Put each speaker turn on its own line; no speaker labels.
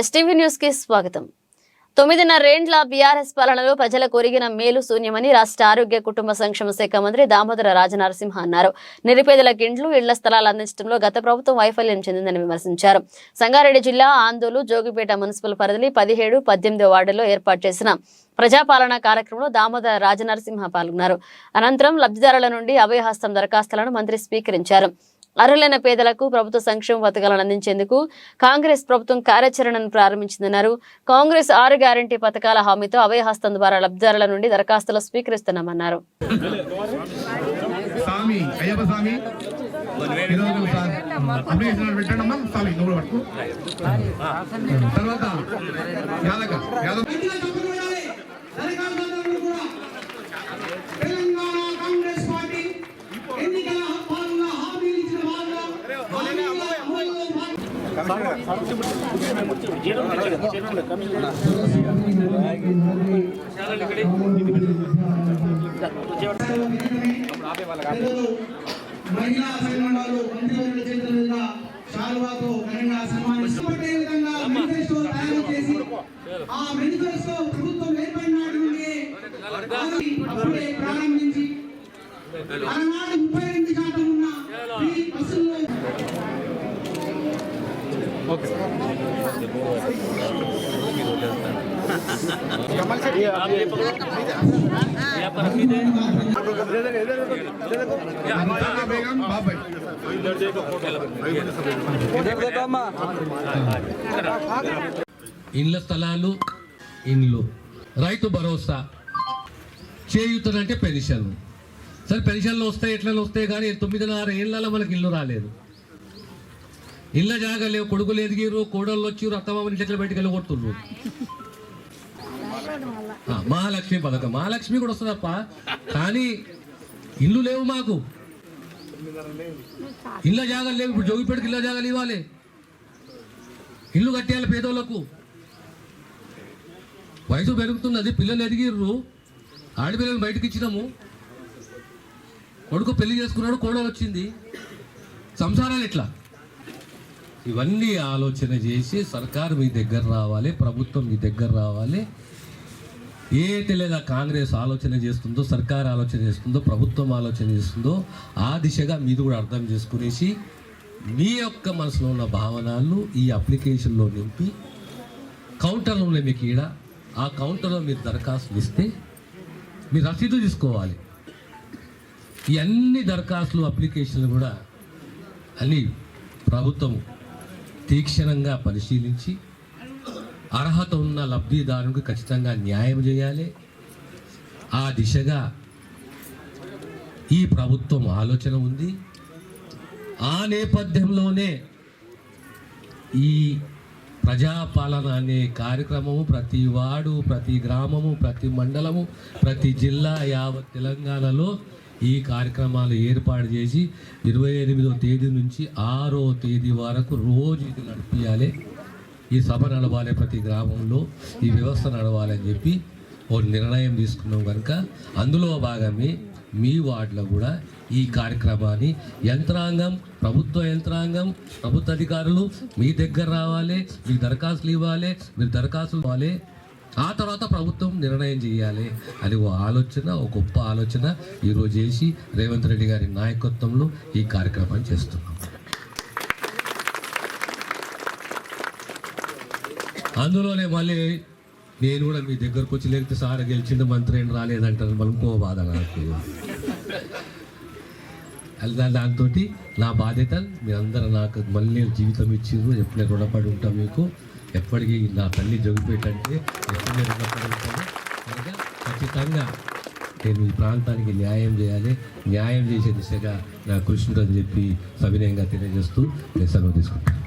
STV న్యూస్కి స్వాగతం తొమ్మిదిన్నరేండ్ల BRS పాలనలో ప్రజల కొరిగిన మేలు శూన్యమని రాష్ట్ర ఆరోగ్య కుటుంబ సంక్షేమ శాఖ మంత్రి దామోదర రాజనరసింహ అన్నారు. నిరుపేదలకు ఇండ్లు ఇళ్ళ స్థలాలు అందించడంలో గత ప్రభుత్వం వైఫల్యం చెందిందని విమర్శించారు. సంగారెడ్డి జిల్లా ఆందోళన జోగిపేట మున్సిపల్ పరిధిని పదిహేడు పద్దెనిమిదో వార్డులో ఏర్పాటు చేసిన ప్రజాపాలన కార్యక్రమంలో దామోదర రాజనరసింహ పాల్గొన్నారు. అనంతరం లబ్ధిదారుల నుండి అభయహస్తం దరఖాస్తులను మంత్రి స్వీకరించారు. అర్హులైన పేదలకు ప్రభుత్వ సంక్షేమ పథకాలను అందించేందుకు కాంగ్రెస్ ప్రభుత్వం కార్యాచరణను ప్రారంభించిందన్నారు. కాంగ్రెస్ ఆరు గ్యారంటీ పథకాల హామీతో అభయహస్తం ద్వారా లబ్ధిదారుల నుండి దరఖాస్తులు స్వీకరిస్తున్నామన్నారు.
స్వామి
మహిళా సంఘాలు చేతుల మీద శాలువాతో ఘనంగా సన్మానించబడే విధంగా మేనిఫెస్టో తయారు చేసి ఆ మేనిఫెస్టో ప్రభుత్వం అప్పుడే ప్రారంభించి ఆనాడు ముప్పై రెండు శాతం ఉన్న ఈ బస్సుల్లో
ఇండ్ల స్థలాలు ఇండ్లు. రైతు భరోసా. చేయూతనంటే పెన్షన్. సరే పెన్షన్లు వస్తాయి ఎట్లా వస్తాయి కానీ తొమ్మిదిన్నర ఏళ్ళలో మనకి ఇల్లు రాలేదు. ఇళ్ళ జాగా లేవు కొడుకులు ఎదిగిరు కోడళ్ళు వచ్చిర్రు అత్తమామని చెట్ల బయటకు వెళ్ళి కొడుతుర్రు మహాలక్ష్మి పథకం. మహాలక్ష్మి కూడా వస్తుందప్ప. కానీ ఇల్లు లేవు మాకు. ఇళ్ళ జాగాలు లేవు. ఇప్పుడు జోగిపేటకి ఇళ్ళ జాగాలు ఇవ్వాలి. ఇల్లు కట్టేయాలి పేదోళ్ళకు వయసు పెరుగుతున్నది. పిల్లలు ఎదిగిర్రు. ఆడపిల్లలు బయటకు ఇచ్చినాము. కొడుకు పెళ్ళి చేసుకున్నాడు కోడలు వచ్చింది. సంసారాలు ఎట్లా? ఇవన్నీ ఆలోచన చేసి సర్కారు మీ దగ్గర రావాలి ప్రభుత్వం మీ దగ్గర రావాలి. ఏ లేదా కాంగ్రెస్ ఆలోచన చేస్తుందో సర్కార్ ఆలోచన చేస్తుందో ప్రభుత్వం ఆలోచన చేస్తుందో ఆ దిశగా మీరు కూడా అర్థం చేసుకునేసి మీ యొక్క మనసులో ఉన్న భావనలు ఈ అప్లికేషన్లో నింపి కౌంటర్లో ఉన్నాయి మీకు ఈడ ఆ కౌంటర్లో మీరు దరఖాస్తులు ఇస్తే మీరు రసీదు తీసుకోవాలి. ఈ అన్ని దరఖాస్తులు అప్లికేషన్లు కూడా అన్ని ప్రభుత్వం తీక్షణంగా పరిశీలించి అర్హత ఉన్న లబ్ధిదారునికి ఖచ్చితంగా న్యాయం చేయాలి. ఆ దిశగా ఈ ప్రభుత్వం ఆలోచన ఉంది. ఆ నేపథ్యంలోనే ఈ ప్రజాపాలన అనే కార్యక్రమము ప్రతి వాడు ప్రతి గ్రామము ప్రతి మండలము ప్రతి జిల్లా యావత్ తెలంగాణలో ఈ కార్యక్రమాలు ఏర్పాటు చేసి ఇరవై ఎనిమిదో తేదీ నుంచి ఆరో తేదీ వరకు రోజు ఇది నడిపించాలి ఈ సభ నడవాలి ప్రతి గ్రామంలో ఈ వ్యవస్థ నడవాలని చెప్పి ఓ నిర్ణయం తీసుకున్నాం కనుక అందులో భాగమే మీ వార్డులో కూడా ఈ కార్యక్రమాన్ని యంత్రాంగం ప్రభుత్వ యంత్రాంగం ప్రభుత్వ అధికారులు మీ దగ్గర రావాలి మీకు దరఖాస్తులు ఇవ్వాలి మీరు దరఖాస్తులు ఇవ్వాలి. ఆ తర్వాత ప్రభుత్వం నిర్ణయం చేయాలి అని ఓ ఆలోచన ఒక గొప్ప ఆలోచన ఈరోజు చేసి రేవంత్ రెడ్డి గారి నాయకత్వంలో ఈ కార్యక్రమాన్ని చేస్తున్నాం. అందులోనే మళ్ళీ నేను కూడా మీ దగ్గరకు వచ్చి లేకపోతే సార్ గెలిచిండు మంత్రి ఏం రాలేదంటారు మళ్ళీ ఇంకో బాధ నాకు. అలా దాంతో నా బాధ్యత మీరందరూ నాకు మళ్ళీ జీవితం ఇచ్చిండ్రు. ఎప్పుడే రుణపడి ఉంటాం మీకు. ఎప్పటికీ నా తల్లి జగిపోయేటంటే ఎప్పుడు రుణపడి ఉంటాను. కనుక ఖచ్చితంగా నేను ఈ ప్రాంతానికి న్యాయం చేయాలి. న్యాయం చేసే దిశగా నా కృషి ఉంటుందని చెప్పి సవినయంగా తెలియజేస్తూ నేను సెలవు తీసుకుంటాను